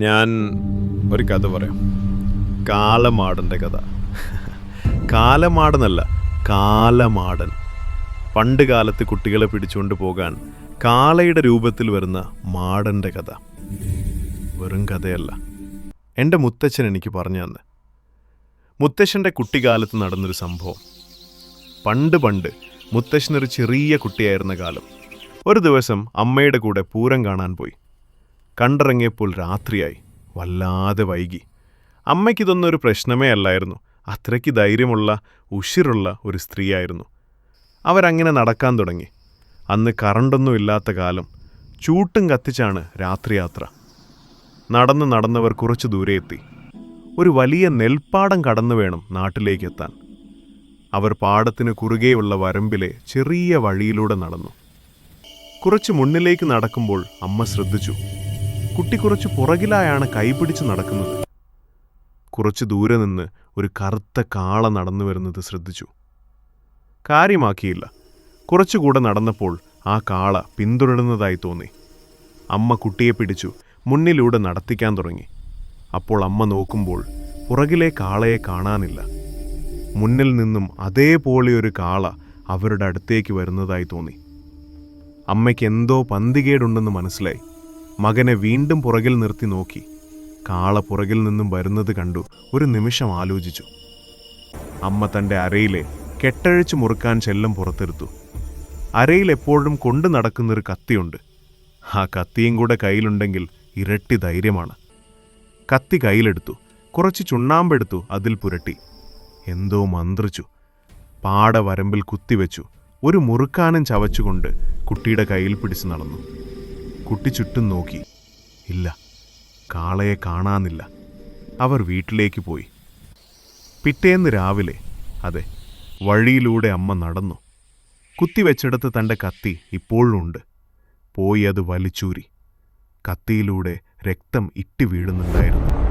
ഞാൻ ഒരു കഥ പറയാം. കാലമാടന്റെ കഥ. കാലമാടനല്ല കാലമാടൻ. പണ്ട് കാലത്ത് കുട്ടികളെ പിടിച്ചുകൊണ്ട് പോകാൻ കാളയുടെ രൂപത്തിൽ വരുന്ന മാടന്റെ കഥ. വെറും കഥയല്ല. എന്റെ മുത്തച്ഛൻ എനിക്ക് പറഞ്ഞു തന്ന് മുത്തശ്ശന്റെ കുട്ടിക്കാലത്ത് നടന്നൊരു സംഭവം. പണ്ട് പണ്ട് മുത്തശ്ശനൊരു ചെറിയ കുട്ടിയായിരുന്ന കാലം. ഒരു ദിവസം അമ്മയുടെ കൂടെ പൂരം കാണാൻ പോയി. കണ്ടിറങ്ങിയപ്പോൾ രാത്രിയായി. വല്ലാതെ വൈകി. അമ്മയ്ക്കിതൊന്നും ഒരു പ്രശ്നമേ അല്ലായിരുന്നു. അത്രയ്ക്ക് ധൈര്യമുള്ള ഉഷിറുള്ള ഒരു സ്ത്രീയായിരുന്നു. അവരങ്ങനെ നടക്കാൻ തുടങ്ങി. അന്ന് കറണ്ടൊന്നും ഇല്ലാത്ത കാലം. ചൂട്ടും കത്തിച്ചാണ് രാത്രിയാത്ര. നടന്ന് നടന്നവർ കുറച്ചു ദൂരെ എത്തി. ഒരു വലിയ നെൽപ്പാടം കടന്നു വേണം നാട്ടിലേക്കെത്താൻ. അവർ പാടത്തിന് കുറുകെയുള്ള വരമ്പിലെ ചെറിയ വഴിയിലൂടെ നടന്നു. കുറച്ച് മുന്നിലേക്ക് നടക്കുമ്പോൾ അമ്മ ശ്രദ്ധിച്ചു. കുട്ടി കുറച്ച് പുറകിലായാണ് കൈപിടിച്ച് നടക്കുന്നത്. കുറച്ച് ദൂരെ നിന്ന് ഒരു കറുത്ത കാള നടന്നു വരുന്നത് ശ്രദ്ധിച്ചു. കാര്യമാക്കിയില്ല. കുറച്ചുകൂടെ നടന്നപ്പോൾ ആ കാള പിന്തുടരുന്നതായി തോന്നി. അമ്മ കുട്ടിയെ പിടിച്ചു മുന്നിലൂടെ നടത്തിക്കാൻ തുടങ്ങി. അപ്പോൾ അമ്മ നോക്കുമ്പോൾ പുറകിലെ കാളയെ കാണാനില്ല. മുന്നിൽ നിന്നും അതേപോലെ ഒരു കാള അവരുടെ അടുത്തേക്ക് വരുന്നതായി തോന്നി. അമ്മയ്ക്ക് എന്തോ പന്തികേടുണ്ടെന്ന് മനസ്സിലായി. മകനെ വീണ്ടും പുറകിൽ നിർത്തി നോക്കി. കാള പുറകിൽ നിന്നും വരുന്നത് കണ്ടു ഒരു നിമിഷം ആലോചിച്ചു. അമ്മ തന്റെ അരയിലെ കെട്ടഴിച്ചു മുറുക്കാൻ ചെല്ലം പുറത്തെടുത്തു. അരയിൽ എപ്പോഴും കൊണ്ടു നടക്കുന്നൊരു കത്തിയുണ്ട്. ആ കത്തിയും കൂടെ കയ്യിലുണ്ടെങ്കിൽ ഇരട്ടി ധൈര്യമാണ്. കത്തി കയ്യിലെടുത്തു കുറച്ച് ചുണ്ണാമ്പെടുത്തു അതിൽ പുരട്ടി. എന്തോ മന്ത്രിച്ചു. പാട വരമ്പിൽ കുത്തിവെച്ചു. ഒരു മുറുക്കാനും ചവച്ചുകൊണ്ട് കുട്ടിയുടെ കയ്യിൽ പിടിച്ചു നടന്നു. കുട്ടി ചുറ്റും നോക്കി. ഇല്ല കാളയെ കാണാനില്ല. അവർ വീട്ടിലേക്ക് പോയി. പിറ്റേന്ന് രാവിലെ അതെ വഴിയിലൂടെ അമ്മ നടന്നു. കുത്തിവെച്ചെടുത്ത് തന്റെ കത്തി ഇപ്പോഴും ഉണ്ട് പോയി അത് വലിച്ചൂരി. കത്തിയിലൂടെ രക്തം ഇട്ടി വീഴുന്നുണ്ടായിരുന്നു.